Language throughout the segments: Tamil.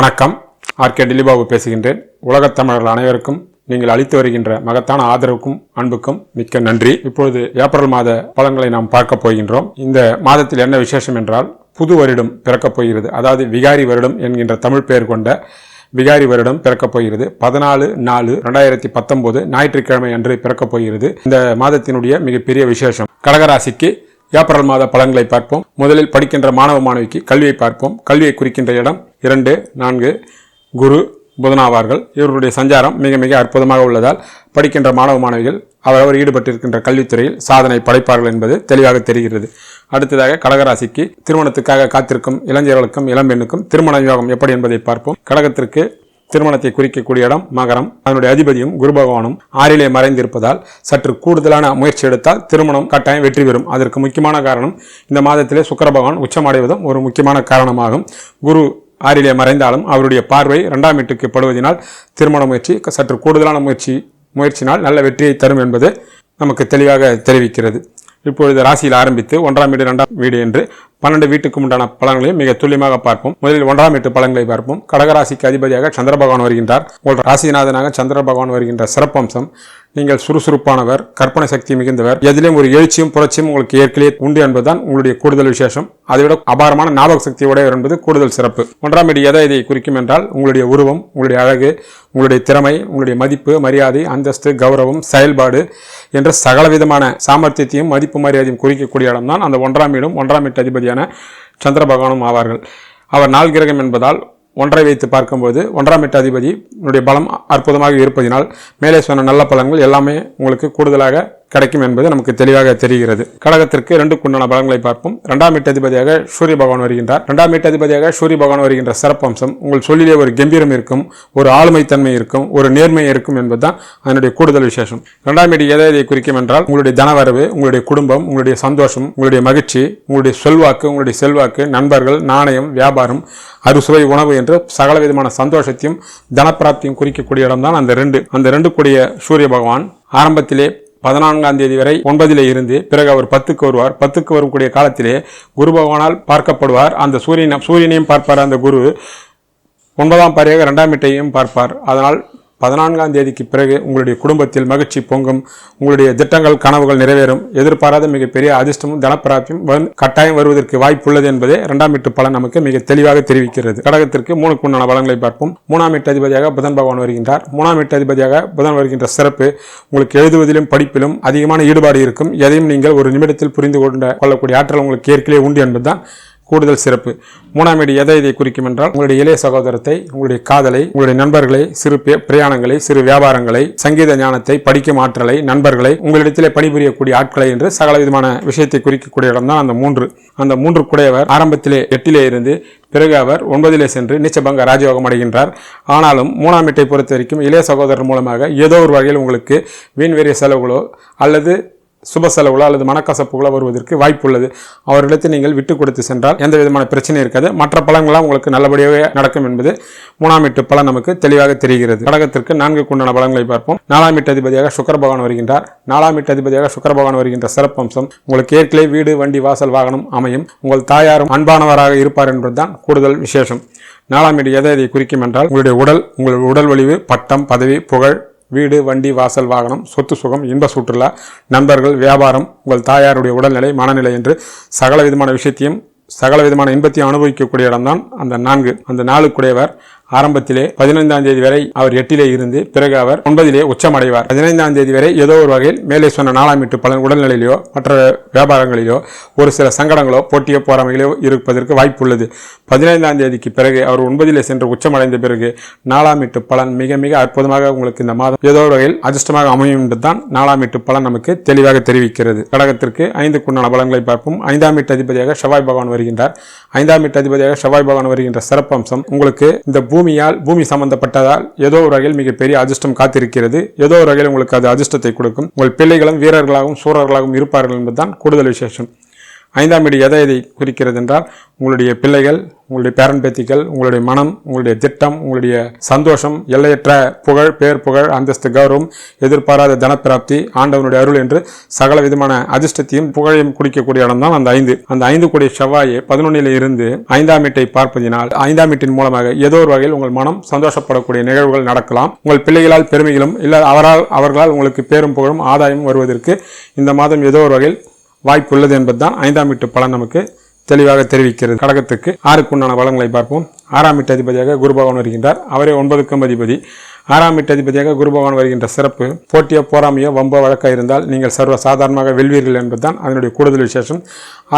வணக்கம். ஆர்கே டில்லிபாபு பேசுகின்றேன். உலகத் தமிழர்கள் அனைவருக்கும் நீங்கள் அளித்து வருகின்ற மகத்தான ஆதரவுக்கும் அன்புக்கும் மிக்க நன்றி. இப்பொழுது ஏப்ரல் மாத பலன்களை நாம் பார்க்க போகின்றோம். இந்த மாதத்தில் என்ன விசேஷம் என்றால் புது வருடம் பிறக்கப் போகிறது. அதாவது விகாரி வருடம் என்கின்ற தமிழ் பெயர் கொண்ட விகாரி வருடம் பிறக்கப் போகிறது. பதினாலு நாலு ரெண்டாயிரத்தி பத்தொன்பது ஞாயிற்றுக்கிழமை அன்று பிறக்கப் போகிறது. இந்த மாதத்தினுடைய மிகப்பெரிய விசேஷம். கடகராசிக்கு ஏப்ரல் மாத பலன்களை பார்ப்போம். முதலில் படிக்கின்ற மாணவ மாணவிக்கு கல்வியை பார்ப்போம். கல்வியை குறிக்கின்ற இடம் இரண்டு நான்கு குரு புதனாவார்கள். இவர்களுடைய சஞ்சாரம் மிக மிக அற்புதமாக உள்ளதால் படிக்கின்ற மாணவ மாணவிகள் அவரவர் ஈடுபட்டிருக்கின்ற கல்வித்துறையில் சாதனை படைப்பார்கள் என்பது தெளிவாக தெரிகிறது. அடுத்ததாக கடகராசிக்கு திருமணத்துக்காக காத்திருக்கும் இளைஞர்களுக்கும் இளம்பெண்ணுக்கும் திருமண யோகம் எப்படி என்பதை பார்ப்போம். கடகத்திற்கு திருமணத்தை குறிக்கக்கூடிய இடம் மகரம். அதனுடைய அதிபதியும் குரு பகவானும் ஆறிலே மறைந்திருப்பதால் சற்று கூடுதலான முயற்சி எடுத்தால் திருமணம் கட்டாயம் வெற்றி பெறும். அதற்கு முக்கியமான காரணம் இந்த மாதத்திலே சுக்கர பகவான் உச்சமடைவதும் ஒரு முக்கியமான காரணமாகும். குரு ஆறிலே மறைந்தாலும் அவருடைய பார்வை இரண்டாம் வீட்டுக்கு படுவதனால் திருமண முயற்சி சற்று கூடுதலான முயற்சி முயற்சினால் நல்ல வெற்றியை தரும் என்பது நமக்கு தெளிவாக தெரிவிக்கிறது. இப்பொழுது ராசியில் ஆரம்பித்து ஒன்றாம் வீடு இரண்டாம் வீடு என்று பன்னெண்டு வீட்டுக்கு உண்டான பலன்களையும் மிக துல்லியமாக பார்ப்போம். முதலில் ஒன்றாம் வீட்டு பலன்களை பார்ப்போம். கடகராசிக்கு அதிபதியாக சந்திர பகவான் வருகின்றார். உங்கள் ராசிநாதனாக சந்திர பகவான் வருகின்ற சிறப்பம்சம் நீங்கள் சுறுசுறுப்பானவர் கற்பனை சக்தி மிகுந்தவர். எதிலும் ஒரு எழுச்சியும் புரட்சியும் உங்களுக்கு ஏற்கனவே உண்டு என்பதுதான் உங்களுடைய கூடுதல் விசேஷம். அதைவிட அபாரமான ஞாபக சக்தி உடையவர் என்பது கூடுதல் சிறப்பு. ஒன்றாம் வீடு எதை இதை குறிக்கும் என்றால் உங்களுடைய உருவம் உங்களுடைய அழகு உங்களுடைய திறமை உங்களுடைய மதிப்பு மரியாதை அந்தஸ்து கௌரவம் செயல்பாடு என்ற சகலவிதமான சாமர்த்தியத்தையும் மதிப்பு மரியாதையும் குறிக்கக்கூடிய இடம்தான் அந்த ஒன்றாம் வீடும் ஒன்றாம் வீட்டு அதிபதியான சந்திர பகவானும் ஆவார்கள். அவர் நாள் கிரகம் என்பதால் ஒன்றை வைத்து பார்க்கும்போது ஒன்றாம் எட்டு அதிபதி உன்னுடைய பலம் அற்புதமாக இருப்பதினால் மேலே சொன்ன நல்ல பலன்கள் எல்லாமே உங்களுக்கு கூடுதலாக கிடைக்கும் என்பது நமக்கு தெளிவாக தெரிகிறது. கடகத்திற்கு ரெண்டுக்குண்டான குண்டான பலன்களை பார்ப்போம். இரண்டாம் எட்டு சூரிய பகவான் வருகின்றார். இரண்டாம் எட்டு அதிபதியாக சூரிய பகவான் வருகின்ற சிறப்பம்சம் உங்கள் சொல்லிலே ஒரு கம்பீரம் இருக்கும் ஒரு ஆளுமைத்தன்மை இருக்கும் ஒரு நேர்மை இருக்கும் என்பதுதான் அதனுடைய கூடுதல் விசேஷம். இரண்டாம் வீடு எதை இதை குறிக்கும் என்றால் உங்களுடைய தனவரவு உங்களுடைய குடும்பம் உங்களுடைய சந்தோஷம் உங்களுடைய மகிழ்ச்சி உங்களுடைய செல்வாக்கு உங்களுடைய செல்வாக்கு நண்பர்கள் நாணயம் வியாபாரம் அறுசுவை உணவு என்று சகல விதமான சந்தோஷத்தையும் தனப்பிராப்தியும் குறிக்கக்கூடிய இடம்தான் அந்த ரெண்டு. அந்த ரெண்டு கூடிய சூரிய பகவான் ஆரம்பத்திலே பதினான்காம் தேதி வரை ஒன்பதிலே இருந்து பிறகு அவர் பத்துக்கு வருவார். பத்துக்கு வரக்கூடிய காலத்திலே குரு பகவானால் பார்க்கப்படுவார். அந்த சூரியன் சூரியனையும் பார்ப்பார். அந்த குரு ஒன்பதாம் பாரியாக ரெண்டாம் வீட்டையும் பார்ப்பார். அதனால் பதினான்காம் தேதிக்கு பிறகு உங்களுடைய குடும்பத்தில் மகிழ்ச்சி பொங்கும். உங்களுடைய திட்டங்கள் கனவுகள் நிறைவேறும். எதிர்பாராத மிகப்பெரிய அதிர்ஷ்டமும் தனப்பிராப்தியும் கட்டாயம் வருவதற்கு வாய்ப்புள்ளது என்பதே இரண்டாம் வீட்டு பலன் நமக்கு மிக தெளிவாக தெரிவிக்கிறது. கடகத்திற்கு மூணுக்கு உண்டான பலன்களை பார்ப்போம். மூணாம் வீட்டு அதிபதியாக புதன் பகவான் வருகின்றார். மூணாம் வீட்டு அதிபதியாக புதன் வருகின்ற சிறப்பு உங்களுக்கு எழுதுவதிலும் படிப்பிலும் அதிகமான ஈடுபாடு இருக்கும். எதையும் நீங்கள் ஒரு நிமிடத்தில் புரிந்து கொண்ட கொள்ளக்கூடிய ஆற்றல் உங்களுக்கு ஏற்கனவே உண்டு என்பதுதான் கூடுதல் சிறப்பு. மூணாம் வீடு எதை இதை குறிக்கும் என்றால் உங்களுடைய இளைய சகோதரத்தை உங்களுடைய காதலை உங்களுடைய நண்பர்களை சிறு பே- பிரயாணங்களை சிறு வியாபாரங்களை சங்கீத ஞானத்தை படிக்கும் ஆற்றலை நண்பர்களை உங்களிடத்திலே பணிபுரியக்கூடிய ஆட்களை என்று சகல விதமான விஷயத்தை குறிக்கக்கூடிய இடம்தான் அந்த மூன்று. அந்த மூன்று குடையவர் ஆரம்பத்திலே எட்டிலே இருந்து பிறகு அவர் ஒன்பதிலே சென்று நிச்சபங்க ராஜயோகம் அடைகின்றார். ஆனாலும் மூணாம் வீட்டை பொறுத்த வரைக்கும் இளைய சகோதரர் மூலமாக ஏதோ ஒரு வகையில் உங்களுக்கு வீண் வேறிய செலவுகளோ அல்லது சுப செலவுகளோ அல்லது மனக்கசப்புகளோ வருவதற்கு வாய்ப்புள்ளது. அவர்களிடத்தில் நீங்கள் விட்டு கொடுத்து சென்றால் எந்த விதமான பிரச்சனையும் இருக்காது. மற்ற பலன்களாம் உங்களுக்கு நல்லபடியாகவே நடக்கும் என்பது மூணாம் வீட்டு பலன் நமக்கு தெளிவாக தெரிகிறது. கடகத்திற்கு நான்கு குண்டான பலன்களை பார்ப்போம். நாலாம் எட்டு அதிபதியாக சுக்கர பகவான் வருகின்றார். நாலாம் எட்டு அதிபதியாக சுக்கர பகவான் வருகின்ற சிறப்பம்சம் உங்களுக்கு ஏற்கனவே வீடு வண்டி வாசல் வாகனம் அமையும். உங்கள் தாயாரும் அன்பானவராக இருப்பார் என்பதுதான் கூடுதல் விசேஷம். நாலாம் வீடு எதை எதை குறிக்கும் என்றால் உங்களுடைய உடல் உங்களுடைய உடல் வலிவு பட்டம் பதவி புகழ் வீடு வண்டி வாசல் வாகனம் சொத்து சுகம் இன்ப சுற்றுலா நண்பர்கள் வியாபாரம் உங்கள் தாயாருடைய உடல்நிலை மனநிலை என்று சகல விதமான விஷயத்தையும் சகல விதமான இன்பத்தையும் அனுபவிக்கக்கூடிய இடம்தான் அந்த நான்கு. அந்த நாளுக்குடையவர் ஆரம்பத்திலே பதினைந்தாம் தேதி வரை அவர் எட்டிலே இருந்து பிறகு அவர் ஒன்பதிலே உச்சமடைவார். பதினைந்தாம் தேதி வரை ஏதோ ஒரு வகையில் மேலே சொன்ன நாலாம் எட்டு பலன் உடல்நிலையிலோ மற்ற வியாபாரங்களிலோ ஒரு சில சங்கடங்களோ போட்டியோ போராமைகளோ இருப்பதற்கு வாய்ப்புள்ளது. பதினைந்தாம் தேதிக்கு பிறகு அவர் ஒன்பதிலே சென்று உச்சமடைந்த பிறகு நாலாம் எட்டு பலன் மிக மிக அற்புதமாக உங்களுக்கு இந்த மாதம் ஏதோ ஒரு வகையில் அதிர்ஷ்டமாக அமையும் என்றுதான் நாலாம் எட்டு பலன் நமக்கு தெளிவாக தெரிவிக்கிறது. கடகத்திற்கு ஐந்து குண்டான பலன்களை பார்ப்போம். ஐந்தாம் வீட்டு அதிபதியாக செவ்வாய் பகவான் வருகின்றார். ஐந்தாம் வீட்டு அதிபதியாக செவ்வாய் பகவான் வருகின்ற சிறப்பம்சம் உங்களுக்கு இந்த பூமியால் பூமி சம்பந்தப்பட்டதால் ஏதோ ஒரு வகையில் மிகப்பெரிய அதிர்ஷ்டம் காத்திருக்கிறது. ஏதோ ஒரு வகையில் உங்களுக்கு அது அதிர்ஷ்டத்தை கொடுக்கும். உங்கள் பிள்ளைகளும் வீரர்களாகவும் சூரர்களாகவும் இருப்பார்கள் என்பதுதான் கூடுதல் விசேஷம். ஐந்தாம் வீடு எதை எதை குறிக்கிறது என்றால் உங்களுடைய பிள்ளைகள் உங்களுடைய பேரன் பேத்திகள் உங்களுடைய மனம் உங்களுடைய திட்டம் உங்களுடைய சந்தோஷம் எல்லையற்ற புகழ் பேர் புகழ் அந்தஸ்து கௌரவம் எதிர்பாராத தனப்பிராப்தி ஆண்டவனுடைய அருள் என்று சகல விதமான அதிர்ஷ்டத்தையும் புகழையும் குடிக்கக்கூடிய இடம் தான் அந்த ஐந்து. அந்த ஐந்து கூடிய செவ்வாயை பதினொன்னில் இருந்து ஐந்தாம் வீட்டை பார்ப்பதினால் ஐந்தாம் வீட்டின் மூலமாக ஏதோ ஒரு வகையில் உங்கள் மனம் சந்தோஷப்படக்கூடிய நிகழ்வுகள் நடக்கலாம். உங்கள் பிள்ளைகளால் பெருமைகளும் இல்லை அவரால் அவர்களால் உங்களுக்கு பேரும் புகழும் ஆதாயமும் வருவதற்கு இந்த மாதம் ஏதோ ஒரு வகையில் வாய்ப்பு உள்ளது என்பதுதான் ஐந்தாம் வீட்டு பலன் நமக்கு தெளிவாக தெரிவிக்கிறது. கடகத்துக்கு ஆறுக்குண்டான பலன்களை பார்ப்போம். ஆறாம் வீட்டு அதிபதியாக குரு பகவான் வருகின்றார். அவரே ஒன்பதுக்கும் அதிபதி. ஆறாம் வீட்டு அதிபதியாக குரு பகவான் வருகின்ற சிறப்பு. போட்டியோ போராமையோ வம்போ வழக்காக இருந்தால் நீங்கள் சர்வ சாதாரணமாக வெல்வீர்கள் என்பதுதான் அதனுடைய கூடுதல் விசேஷம்.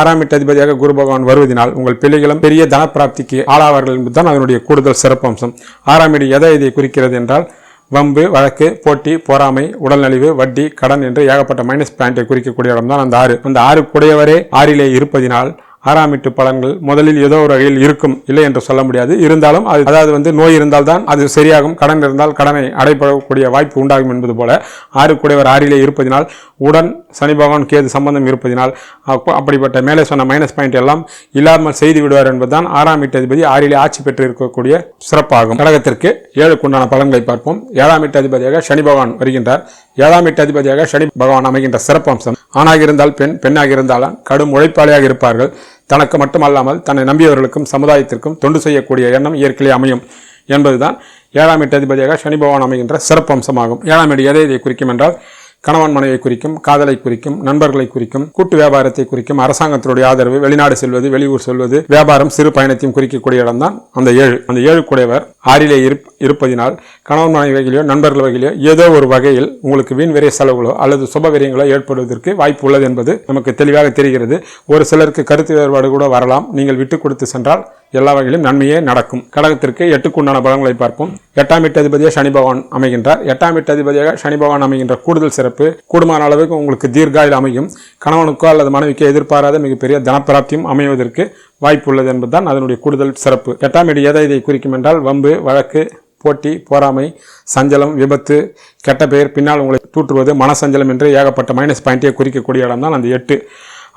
ஆறாம் வீட்டு அதிபதியாக குரு பகவான் வருவதனால் உங்கள் பிள்ளைகளும் பெரிய தனப்பிராப்திக்கு ஆளாவார்கள் என்பதுதான் அதனுடைய கூடுதல் சிறப்பம்சம். ஆறாம் வீடு எதை இதை குறிக்கிறது என்றால் வம்பு வழக்கு போட்டி பொறாமை உடல்நலிவு வட்டி கடன் என்று ஏகப்பட்ட மைனஸ் பாயிண்டை குறிக்கக்கூடிய இடம்தான் அந்த ஆறு. அந்த ஆறு குடையவரே ஆறிலே இருப்பதினால் ஆறாம் வீட்டு பலன்கள் முதலில் ஏதோ ஒரு வகையில் இருக்கும் இல்லை என்று சொல்ல முடியாது. இருந்தாலும் அது அதாவது வந்து நோய் இருந்தால்தான் அது சரியாகும். கடன் இருந்தால் கடனை அடைபடக்கூடிய வாய்ப்பு உண்டாகும் என்பது போல ஆறு கூடையவர் ஆறிலே இருப்பதினால் உடன் சனி பகவான் கேது சம்பந்தம் இருப்பதினால் அப்படிப்பட்ட மேலே சொன்ன மைனஸ் பாயிண்ட் எல்லாம் இல்லாமல் செய்து விடுவார் என்பதுதான் ஆறாம் வீட்டதிபதி ஆறிலே ஆட்சி பெற்று இருக்கக்கூடிய சிறப்பாகும். கடகத்திற்கு ஏழுக்குண்டான பலன்களை பார்ப்போம். ஏழாம் வீட்டு அதிபதியாக சனி பகவான் வருகின்றார். ஏழாம் எட்டு அதிபதியாக சனி பகவான் அமைகின்ற சிறப்பம்சம் ஆணாக இருந்தால் பெண் பெண்ணாக இருந்தாலும் கடும் உழைப்பாளியாக இருப்பார்கள். தனக்கு மட்டுமல்லாமல் தன்னை நம்பியவர்களுக்கும் சமுதாயத்திற்கும் தொண்டு செய்யக்கூடிய எண்ணம் இயற்கையிலே அமையும் என்பதுதான் ஏழாம் எட்டு அதிபதியாக சனி பகவான் அமைகின்ற சிறப்பம்சமாகும் ஏழாம் எட்டு எதை இதை குறிக்கும் என்றால் கணவன் மனைவியை குறிக்கும் காதலை குறிக்கும் நண்பர்களை குறிக்கும் கூட்டு வியாபாரத்தை குறிக்கும் அரசாங்கத்தினுடைய ஆதரவு வெளிநாடு செல்வது வெளியூர் செல்வது வியாபாரம் சிறு பயணத்தையும் குறிக்கக்கூடிய இடம்தான் அந்த ஏழு. அந்த ஏழு குடையவர் ஆறிலே இருப் இருப்பதினால் கணவன் மனைவி வகையிலோ நண்பர்கள் வகையிலோ ஏதோ ஒரு வகையில் உங்களுக்கு வீண் விரை செலவுகளோ அல்லது சுப விரயங்களோ ஏற்படுவதற்கு வாய்ப்பு உள்ளது என்பது நமக்கு தெளிவாக தெரிகிறது. ஒரு சிலருக்கு கருத்து வேறுபாடு கூட வரலாம். நீங்கள் விட்டு கொடுத்து சென்றால் எல்லா வகையிலும் நன்மையே நடக்கும். கடகத்திற்கு எட்டுக்குண்டான பலன்களை பார்ப்போம். எட்டாம் எட்டு அதிபதியாக சனி பகவான் அமைகின்றார். எட்டாம் எட்டு அதிபதியாக சனி பகவான் அமைகின்ற கூடுதல் சிறப்பு கூடுமான அளவுக்கு உங்களுக்கு தீர்காயில் அமையும். கணவனுக்கோ அல்லது மனைவிக்கோ எதிர்பாராத மிகப்பெரிய தனப்பிராப்தியும் அமைவதற்கு வாய்ப்பு உள்ளது என்பதுதான் அதனுடைய கூடுதல் சிறப்பு. எட்டாம் எட்டு எதை இதை குறிக்கும் என்றால் வம்பு வழக்கு போட்டி பொறாமை சஞ்சலம் விபத்து கெட்ட பெயர் பின்னால் உங்களை தூற்றுவது மனசஞ்சலம் என்று ஏகப்பட்ட மைனஸ் பாயிண்ட்டை குறிக்கக்கூடிய இடம் தான் அந்த எட்டு.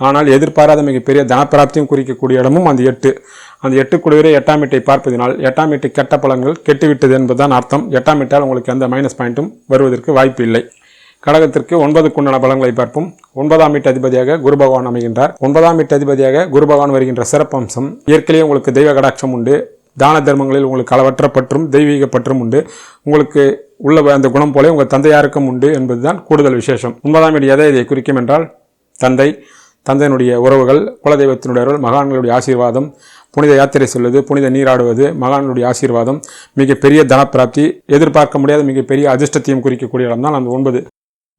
ஆனால் எதிர்பாராத மிகப்பெரிய தனப்பிராப்தியும் குறிக்கக்கூடிய இடமும் அந்த எட்டு. அந்த எட்டு குழுவிலே எட்டாம் வீட்டை பார்ப்பதினால் எட்டாம் வீட்டு கெட்ட பலன்கள் கெட்டுவிட்டது என்பதுதான் அர்த்தம். எட்டாம் வீட்டால் உங்களுக்கு எந்த மைனஸ் பாயிண்ட்டும் வருவதற்கு வாய்ப்பு இல்லை. கடகத்திற்கு ஒன்பதுக்குண்டான பலன்களை பார்ப்போம். ஒன்பதாம் வீட்டு அதிபதியாக குரு பகவான் அமைகின்றார். ஒன்பதாம் வீட்டு அதிபதியாக குரு பகவான் வருகின்ற சிறப்பம்சம் இயற்கையிலேயே உங்களுக்கு தெய்வ கடாட்சம் உண்டு. தான தர்மங்களில் உங்களுக்கு அளவற்ற பற்றும் தெய்வீக பற்றும் உண்டு. உங்களுக்கு உள்ள அந்த குணம் போலே உங்கள் தந்தையாருக்கும் உண்டு என்பதுதான் கூடுதல் விசேஷம். ஒன்பதாம் வீடு எதை இதை குறிக்கும் என்றால் தந்தை தந்தையினுடைய உறவுகள் குலதெய்வத்தினுடைய அருள் மகான்களுடைய ஆசீர்வாதம் புனித யாத்திரை செல்வது புனித நீராடுவது மகான்களுடைய ஆசீர்வாதம் மிகப்பெரிய தனப்பிராப்தி எதிர்பார்க்க முடியாத மிகப்பெரிய அதிர்ஷ்டத்தையும் குறிக்கக்கூடிய இடம்தான் அந்த ஒன்பது.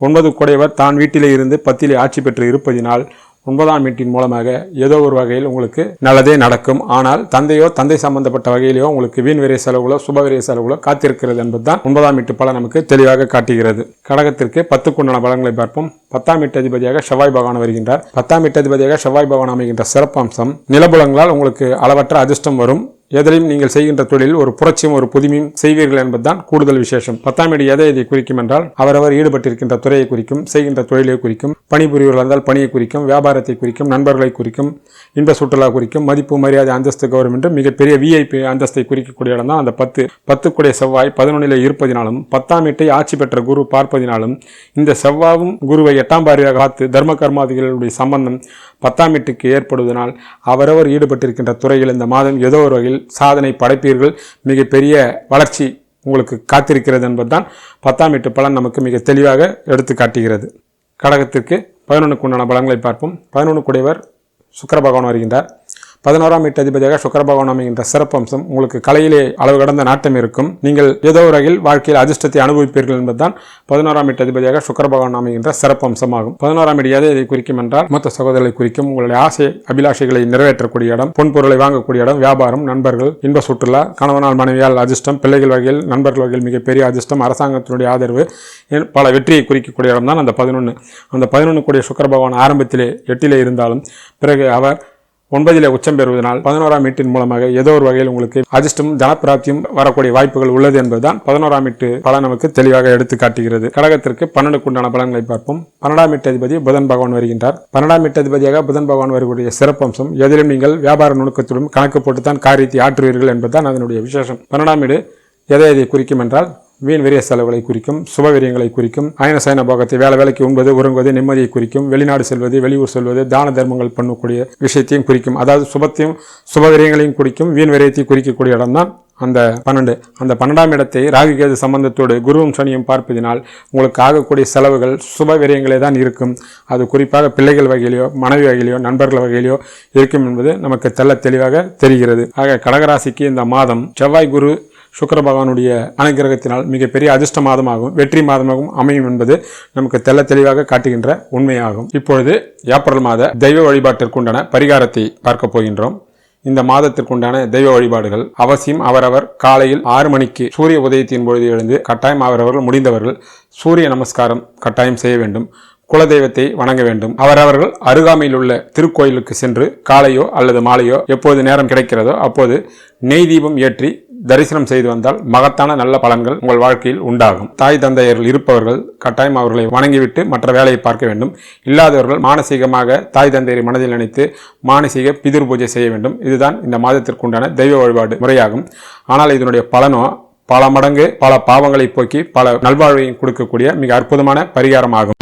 ஒன்பது குடையவர் தான் வீட்டிலே இருந்து பத்திலே ஆட்சி பெற்று இருப்பதினால் ஒன்பதாம் வீட்டின் மூலமாக ஏதோ ஒரு வகையில் உங்களுக்கு நல்லதே நடக்கும். ஆனால் தந்தையோ தந்தை சம்பந்தப்பட்ட வகையிலோ உங்களுக்கு வீண் விரை செலவுகளோ சுப விரை செலவுகளோ காத்திருக்கிறது என்பதுதான் ஒன்பதாம் வீட்டு பலன் நமக்கு தெளிவாக காட்டுகிறது. கடகத்திற்கு பத்துக்குண்டான பலன்களை பார்ப்போம். பத்தாம் வீட்டு அதிபதியாக செவ்வாய் பகவான் வருகின்றார். பத்தாம் வீட்டு அதிபதியாக செவ்வாய் பகவான் அமைகின்ற சிறப்பம்சம் நிலபுலங்களால் உங்களுக்கு அளவற்ற அதிர்ஷ்டம் வரும். எதிலையும் நீங்கள் செய்கின்ற தொழிலில் ஒரு புரட்சியும் ஒரு புதுமையும் செய்வீர்கள் என்பதுதான் கூடுதல் விசேஷம். பத்தாம் வீடு எதை இதை குறிக்கும் என்றால் அவரவர் ஈடுபட்டிருக்கின்ற துறையை குறிக்கும் செய்கின்ற தொழிலை குறிக்கும் பணிபுரிவர்கள் இருந்தால் பணியை குறிக்கும் வியாபாரத்தை குறிக்கும் நண்பர்களை குறிக்கும் இன்ப சுற்றுலா குறிக்கும் மதிப்பு மரியாதை அந்தஸ்து கௌரவம் என்று மிகப்பெரிய விஐபி அந்தஸ்தை குறிக்கக்கூடிய இடம் தான் அந்த பத்து. பத்துக்குடைய செவ்வாய் பதினொன்றில் இருப்பதினாலும் பத்தாம் வீட்டை ஆட்சி பெற்ற குரு பார்ப்பதினாலும் இந்த செவ்வாவும் குருவை எட்டாம் பாரியாக காத்து தர்ம கர்மாதிகளுடைய சம்பந்தம் பத்தாம் வீட்டுக்கு ஏற்படுவதனால் அவரவர் ஈடுபட்டிருக்கின்ற துறையில் இந்த மாதம் ஏதோ ஒரு வகையில் சாதனை படைப்பீர்கள். மிகப்பெரிய வளர்ச்சி உங்களுக்கு காத்திருக்கிறது என்பதுதான் பத்தாம் வீட்டு பலன் நமக்கு மிக தெளிவாக எடுத்து காட்டுகிறது. கடகத்திற்கு பதினொன்றுக்கு உண்டான பலன்களை பார்ப்போம். பதினொன்று குடைவர் சுக்கர பகவான் வருகின்றார். பதினோராம் வீட்டு அதிபதியாக சுக்கிர பகவான் அமைகின்ற சிறப்பம்சம் உங்களுக்கு கலையிலே அளவு கடந்த நாட்டம் இருக்கும். நீங்கள் ஏதோ வகையில் வாழ்க்கையில் அதிர்ஷ்டத்தை அனுபவிப்பீர்கள் என்பதுதான் பதினோராம் வீட்டு அதிபதியாக சுக்கர பகவான் அமைகின்ற சிறப்பம்சமாகும். பதினோராம் வீடு எதை இதை குறிக்கும் என்றால் மொத்த சகோதரர்களை குறிக்கும் உங்களுடைய ஆசை அபிலாஷைகளை நிறைவேற்றக்கூடிய இடம் பொன்பொருளை வாங்கக்கூடிய இடம் வியாபாரம் நண்பர்கள் இன்ப சுற்றுலா கணவனால் மனைவியால் அதிர்ஷ்டம் பிள்ளைகள் வகையில் நண்பர்கள் வகையில் மிகப்பெரிய அதிர்ஷ்டம் அரசாங்கத்தினுடைய ஆதரவு பல வெற்றியை குறிக்கக்கூடிய இடம் தான் அந்த பதினொன்று அந்த பதினொன்று கூடிய சுக்கர பகவான் ஆரம்பத்திலே எட்டிலே இருந்தாலும் பிறகு அவர் ஒன்பதிலே உச்சம் பெறுவதனால் பதினோராம் வீட்டின் மூலமாக ஏதோ ஒரு வகையில் உங்களுக்கு அதிர்ஷ்டம் தனப்பிராப்தியும் வரக்கூடிய வாய்ப்புகள் உள்ளது என்பதுதான் பதினோராம் வீட்டு பலன் நமக்கு தெளிவாக எடுத்து காட்டுகிறது. கடகத்திற்கு பன்னெண்டுக்கு உண்டான பலன்களை பார்ப்போம். பன்னெண்டாம் வீட்டு அதிபதி புதன் பகவான் வருகின்றார். பன்னெண்டாம் வீட்டு அதிபதியாக புதன் பகவான் வரக்கூடிய சிறப்பம்சம் எதிலும் நீங்கள் வியாபார நுணுக்கத்துடன் கணக்கு போட்டுத்தான் காரியத்தை ஆற்றுவீர்கள் என்பதுதான் அதனுடைய விசேஷம். பன்னெண்டாம் வீடு எதை எதை குறிக்கும் என்றால் வீண் விரிய செலவுகளை குறிக்கும் சுபவிரியங்களை குறிக்கும் அயன சயன போகத்தை வேலை வேலைக்கு உண்பது உறங்குவது நிம்மதியை குறிக்கும் வெளிநாடு செல்வது வெளியூர் செல்வது தான தர்மங்கள் பண்ணக்கூடிய விஷயத்தையும் குறிக்கும். அதாவது சுபத்தையும் சுபவிரியங்களையும் குறிக்கும் வீண் விரயத்தையும் குறிக்கக்கூடிய இடம்தான் அந்த பன்னெண்டு. அந்த பன்னெண்டாம் இடத்தை ராகுகேது சம்பந்தத்தோடு குருவும் சனியும் பார்ப்பதினால் உங்களுக்கு ஆகக்கூடிய செலவுகள் சுப விரயங்களே தான் இருக்கும். அது குறிப்பாக பிள்ளைகள் வகையிலையோ மனைவி வகையிலையோ நண்பர்கள் வகையிலையோ இருக்கும் என்பது நமக்கு தெள்ள தெளிவாக தெரிகிறது. ஆக கடகராசிக்கு இந்த மாதம் செவ்வாய் குரு சுக்கர பகவானுடைய அனுகிரகத்தினால் மிகப்பெரிய அதிர்ஷ்ட மாதமாகவும் வெற்றி மாதமாகவும் அமையும் என்பது நமக்கு தெள்ள தெளிவாக காட்டுகின்ற உண்மையாகும். இப்பொழுது ஏப்ரல் மாத தெய்வ வழிபாட்டிற்குண்டான பரிகாரத்தை பார்க்க போகின்றோம். இந்த மாதத்திற்குண்டான தெய்வ வழிபாடுகள் அவசியம். அவரவர் காலையில் ஆறு மணிக்கு சூரிய உதயத்தின் பொழுது எழுந்து கட்டாயம் அவரவர்கள் முடிந்தவர்கள் சூரிய நமஸ்காரம் கட்டாயம் செய்ய வேண்டும். குலதெய்வத்தை வணங்க வேண்டும். அவரவர்கள் அருகாமையில் உள்ள திருக்கோயிலுக்கு சென்று காலையோ அல்லது மாலையோ எப்போது நேரம் கிடைக்கிறதோ அப்போது நெய் தீபம் ஏற்றி தரிசனம் செய்து வந்தால் மகத்தான நல்ல பலன்கள் உங்கள் வாழ்க்கையில் உண்டாகும். தாய் தந்தையர்கள் இருப்பவர்கள் கட்டாயம் அவர்களை வணங்கிவிட்டு மற்ற வேலையை பார்க்க வேண்டும். இல்லாதவர்கள் மானசீகமாக தாய் தந்தையரை மனதில் நினைத்து மானசீக பிதிர் பூஜை செய்ய வேண்டும். இதுதான் இந்த மாதத்திற்குண்டான தெய்வ வழிபாடு முறையாகும். ஆனால் இதனுடைய பலனோ பல மடங்கு பல பாவங்களை போக்கி பல நல்வாழ்வையும் கொடுக்கக்கூடிய மிக அற்புதமான பரிகாரமாகும்.